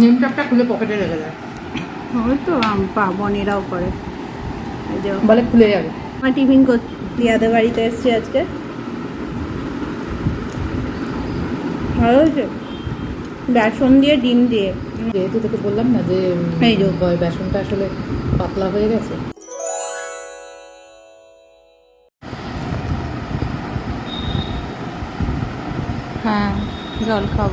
নিম চাপটা খুলে পকেটে রেখে দেয় ওই তো পা করে। বলে খুলে যাবে। আমার টিফিন দিয়াদের বাড়িতে এসছি আজকে। ভালো হয়েছে? বেসন দিয়ে ডিম দিয়ে। যেহেতু তোকে বললাম না যে এই যে। বেসনটা আসলে পাতলা হয়ে গেছে। হ্যাঁ জল খাব।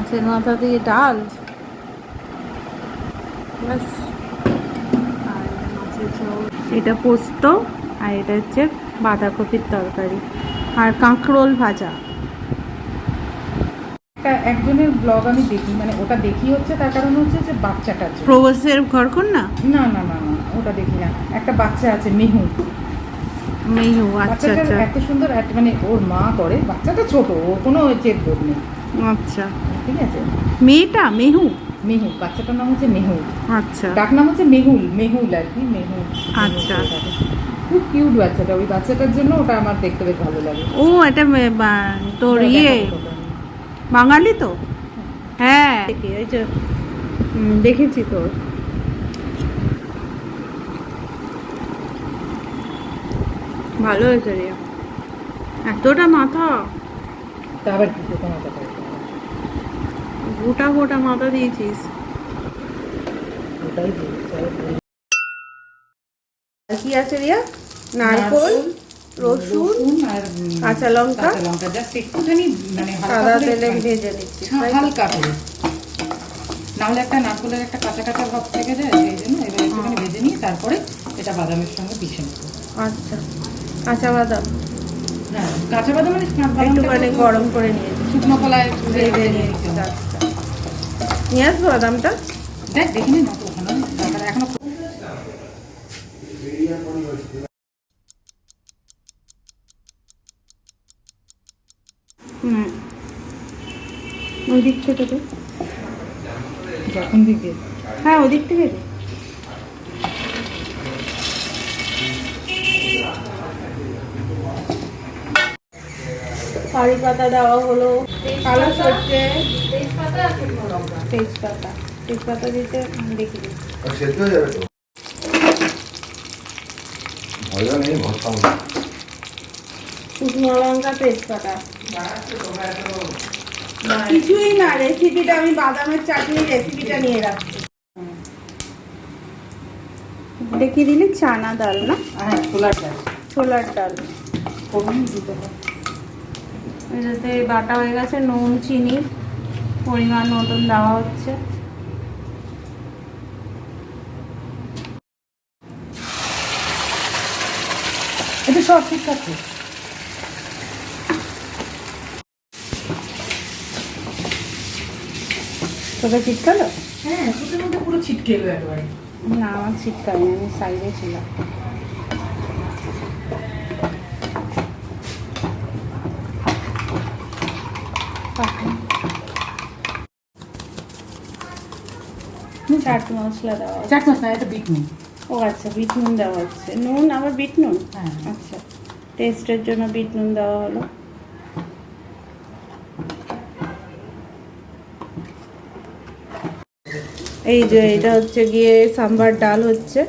মাছের মাথা দিয়ে ডাল? ব্যাস। আর মাছের ঝোল। এটা পোস্ত আর এটা হচ্ছে বাঁধাকপির তরকারি আর কাঁকরোল ভাজা। একজনের ব্লগ আমি দেখি মানে ওটা দেখি হচ্ছে তার কারণ হচ্ছে যে বাচ্চাটা আছে। প্রবাসের ঘর না? না না না না ওটা দেখি না। একটা বাচ্চা আছে মেহু। মেহু আচ্ছা আচ্ছা। এত সুন্দর মানে ওর মা করে বাচ্চাটা ছোট ওর কোনো চেক নেই। আচ্ছা। ঠিক আছে? মেয়েটা? মেহু? মেহু বাচ্চাটার নাম হচ্ছে মেহু। আচ্ছা। ডাক নাম হচ্ছে মেহুল মেহুল আর কি মেহুল আচ্ছা। খুব কিউট বাচ্চাটা ওই বাচ্চাটার জন্য ওটা আমার দেখতে বেশ ভালো লাগে। ও এটা তোর ইয়ে। বাঙালি তো? হ্যাঁ। যে দেখেছি তোর ভালো হয়েছে রে। এতটা মাথা। তা আবার কি মাথা? গোটা গোটা মাথা দিয়েছিস। ওটাই কি। আছে রিয়া? নারকোল রসুন কাঁচা লঙ্কা? লঙ্কা জাস্ট একটুখানি মানে সাদা তেলে ভেজে দিচ্ছিস হ্যাঁ? হালকা করে। নাহলে একটা নারকলের একটা কাঁচা কাঁচা ভাব থেকে যায় সেই জন্য এবার একটুখানি ভেজে নিয়ে তারপরে এটা বাদামের সঙ্গে পিষে নেব। আচ্ছা কাঁচা বাদাম। হ্যাঁ কাঁচা বাদাম মানে গরম করে নিয়ে। শুকনো কলায় ভেজে নিয়ে আচ্ছা। নিয়ে আসব বাদামটা দেখ দেখি না তো ওখানে দরকার এখনও ওই দিক থেকে তো যখন দিকে হ্যাঁ ওই দিক থেকে কারি পাতা দেওয়া হলো। কালো সরষে। তেজপাতা তেজপাতা দিতে দেখি সেদ্ধ হয়ে যাবে তো? ভাজা নেই ভর্তা শুকনো লঙ্কা তেজপাতা। কিছুই না রেসিপিটা আমি বাদামের চাটনি রেসিপিটা নিয়ে রাখছি। দেখিয়ে দিলি চানা ডাল না? হ্যাঁ ছোলার ডাল। ছোলার ডাল। এটাতে বাটা হয়ে গেছে নুন চিনি। পরিমাণ মতন দেওয়া হচ্ছে। এটা সব ঠিক আছে। তোকে হ্যাঁ পুরো ছিটকে একবারে। না আমার চিটকায়নি আমি সাইডে ছিলাম। চাট মশলা দেওয়া। চাট মশলা এটা বিট নুন। ও আচ্ছা বিট নুন দেওয়া হচ্ছে। নুন আবার বিট নুন? হ্যাঁ। আচ্ছা টেস্টের জন্য বিট নুন দেওয়া হলো। এই যে এটা হচ্ছে গিয়ে সাম্বার ডাল হচ্ছে।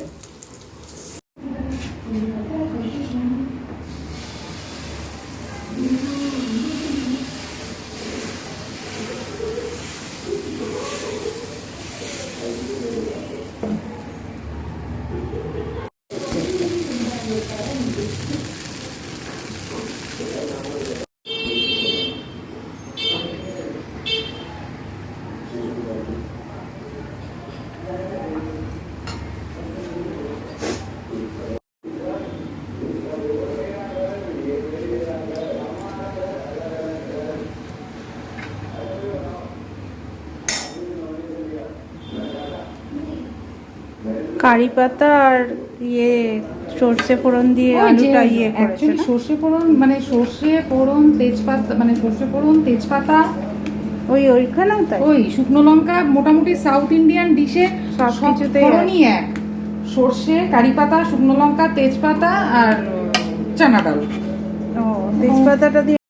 কারি পাতা আর ইয়ে সর্ষে ফোড়ন দিয়ে আলুটা ইয়ে করেছে অ্যাকচুয়ালি সর্ষে ফোড়ন মানে সর্ষে ফোড়ন তেজপাতা মানে সর্ষে ফোড়ন তেজপাতা। ওই ওইখানেও তাই? ওই শুকনো লঙ্কা মোটামুটি সাউথ ইন্ডিয়ান ডিশে সব সব কিছুতেই ফোড়নই এক। সর্ষে কারি পাতা শুকনো লঙ্কা তেজপাতা আর চানা ডাল। ও তেজপাতাটা দিয়ে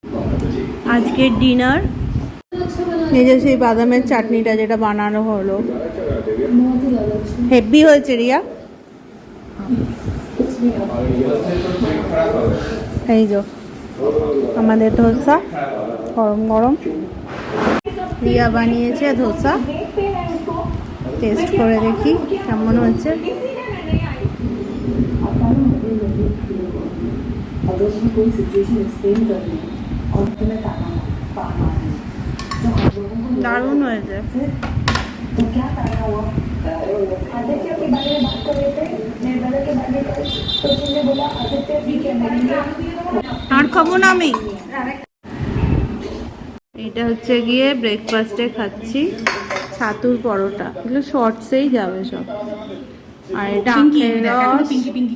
আজকের ডিনার। এই যে সেই বাদামের চাটনিটা যেটা বানানো হলো। হেভি হয়েছে, রিয়া। এই যো, আমাদের ধোসা, গরম গরম। রিয়া বানিয়েছে ধোসা। টেস্ট করে দেখি কেমন হয়েছে। দারুণ হয়েছে। क्या ताना हुआ आदित्य के बारे में बात कर रहे थे निर्मला के बारे में कल तो तुमने बोला आदित्य भी क्या बनेंगे আর খাবো না আমি এটা হচ্ছে গিয়ে ব্রেকফাস্টে খাচ্ছি ছাতুর পরোটা এগুলো শর্টসেই যাবে সব আর এটা পিঙ্কি আখের দেখ, এখনো রস পিঙ্কি পিঙ্কি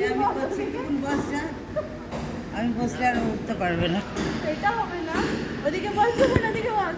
করে বলছি, কোন বস যা আমি বসলে আর উঠতে পারবে না। এটা হবে না। ওদিকে বস ওদিকে বস।